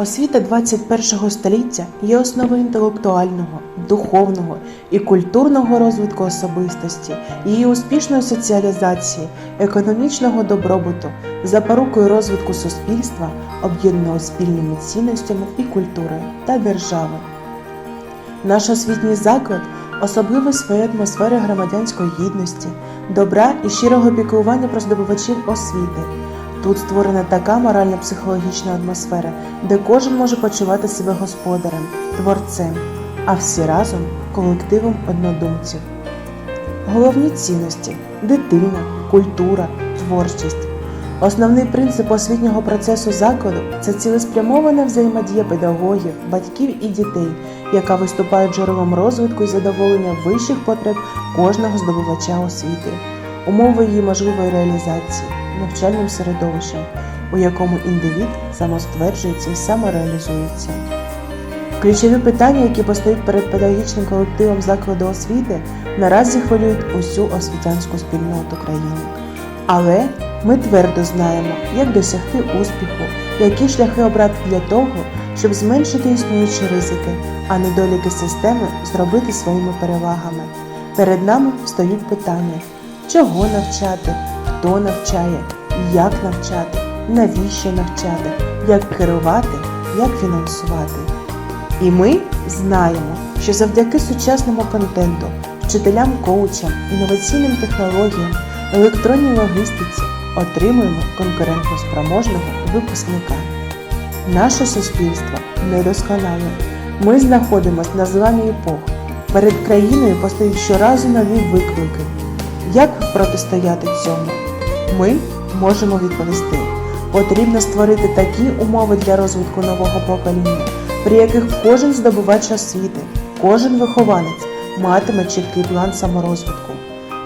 Освіта 21 століття є основою інтелектуального, духовного і культурного розвитку особистості, її успішної соціалізації, економічного добробуту, запорукою розвитку суспільства, об'єднаного спільними цінностями і культурою та держави. Наш освітній заклад особливо своєю атмосферою громадянської гідності, добра і щирого піклування про здобувачів освіти. Тут створена така морально-психологічна атмосфера, де кожен може почувати себе господарем, творцем, а всі разом колективом однодумців. Головні цінності дитина, культура, творчість. Основний принцип освітнього процесу закладу це цілеспрямована взаємодія педагогів, батьків і дітей, яка виступає джерелом розвитку і задоволення вищих потреб кожного здобувача освіти, умови її можливої реалізації, навчальним середовищем, у якому індивід самостверджується і самореалізується. Ключові питання, які постають перед педагогічним колективом закладу освіти, наразі хвилюють усю освітянську спільноту країни. Але ми твердо знаємо, як досягти успіху, які шляхи обрати для того, щоб зменшити існуючі ризики, а недоліки системи зробити своїми перевагами. Перед нами встають питання: чого навчати, хто навчає, як навчати, навіщо навчати, як керувати, як фінансувати. І ми знаємо, що завдяки сучасному контенту, вчителям, коучам, інноваційним технологіям, електронній логістиці отримуємо конкурентно спроможного випускника. Наше суспільство недосконале. Ми знаходимося на зламі епох. Перед країною постають щоразу нові виклики. Як протистояти цьому? Ми можемо відповісти. Потрібно створити такі умови для розвитку нового покоління, при яких кожен здобувач освіти, кожен вихованець матиме чіткий план саморозвитку.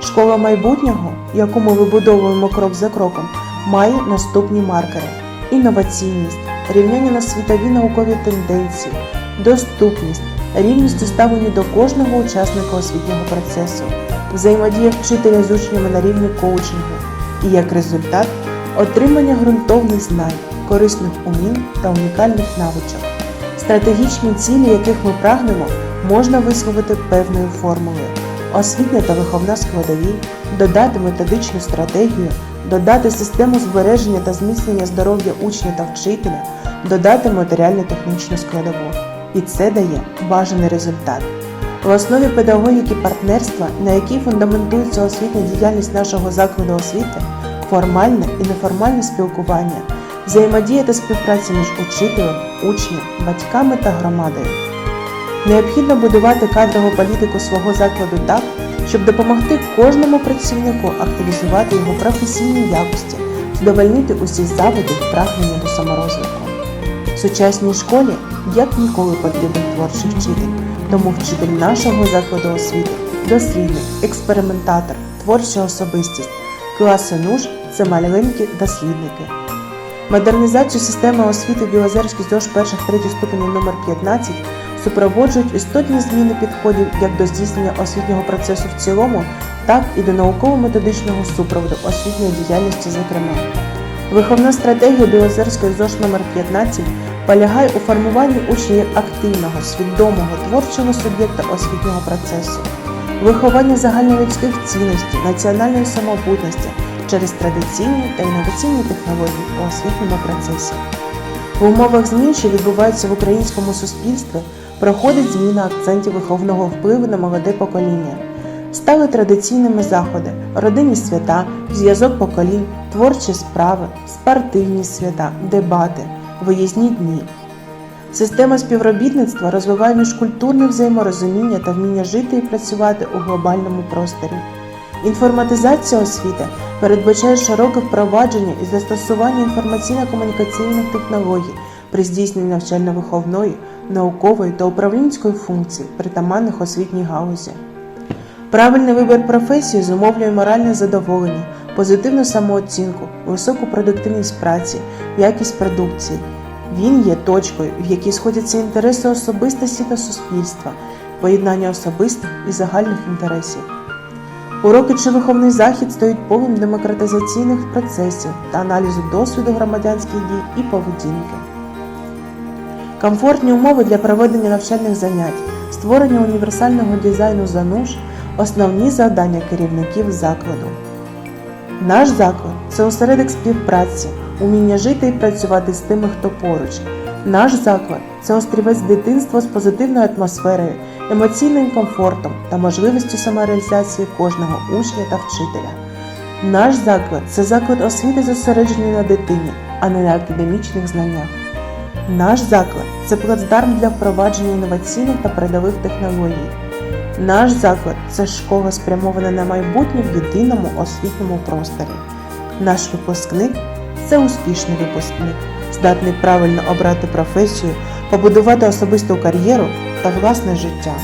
Школа майбутнього, яку ми вибудовуємо крок за кроком, має наступні маркери: інноваційність, рівняння на світові наукові тенденції, доступність, рівність у ставленні до кожного учасника освітнього процесу, взаємодія вчителя з учнями на рівні коучингу і як результат отримання ґрунтовних знань, корисних умінь та унікальних навичок. Стратегічні цілі, яких ми прагнемо, можна висловити певною формулою. Освітня та виховна складові, додати методичну стратегію, додати систему збереження та зміцнення здоров'я учня та вчителя, додати матеріально-технічну складову. І це дає бажаний результат. В основі педагогіки партнерства, на якій фундаментується освітня діяльність нашого закладу освіти, формальне і неформальне спілкування, взаємодія та співпраця між учителем, учнем, батьками та громадою. Необхідно будувати кадрову політику свого закладу так, щоб допомогти кожному працівнику активізувати його професійні якості, задовольнити усі заводи і прагнення до саморозвитку. В сучасній школі як ніколи потрібен творчий вчитель, тому вчитель нашого закладу освіти, дослідник, експериментатор, творча особистість, класи нуж це маленькі дослідники. Модернізацію системи освіти в Білозерській ЗОЖ перших третіх ступенів номер 15 супроводжують істотні зміни підходів як до здійснення освітнього процесу в цілому, так і до науково-методичного супроводу освітньої діяльності, зокрема. Виховна стратегія Білозерської ЗОЖ номер 15 полягає у формуванні учня як активного, свідомого, творчого суб'єкта освітнього процесу, виховання загальнолюдських цінностей, національної самобутності через традиційні та інноваційні технології у освітньому процесі. В умовах змін, що відбуваються в українському суспільстві, проходить зміна акцентів виховного впливу на молоде покоління. Стали традиційними заходи, родинні свята, зв'язок поколінь, творчі справи, спортивні свята, дебати, виїзні дні. Система співробітництва розвиває міжкультурне взаєморозуміння та вміння жити і працювати у глобальному просторі. Інформатизація освіти передбачає широке впровадження і застосування інформаційно-комунікаційних технологій при здійсненні навчально-виховної, наукової та управлінської функцій притаманних освітній галузі. Правильний вибір професії зумовлює моральне задоволення, позитивну самооцінку, високу продуктивність праці, якість продукції. Він є точкою, в якій сходяться інтереси особистості та суспільства, поєднання особистих і загальних інтересів. Уроки чи виховний захід стають полем демократизаційних процесів та аналізу досвіду громадянських дій і поведінки. комфортні умови для проведення навчальних занять, створення універсального дизайну зануш – основні завдання керівників закладу. Наш заклад це осередок співпраці, уміння жити і працювати з тими, хто поруч. Наш заклад це острівець дитинства з позитивною атмосферою, емоційним комфортом та можливістю самореалізації кожного учня та вчителя. Наш заклад це заклад освіти зосереджений на дитині, а не на академічних знаннях. Наш заклад це плацдарм для впровадження інноваційних та передових технологій. Наш заклад це школа спрямована на майбутнє в єдиному освітньому просторі. Наш випускник це успішний випускник, здатний правильно обрати професію, побудувати особисту кар'єру та власне життя.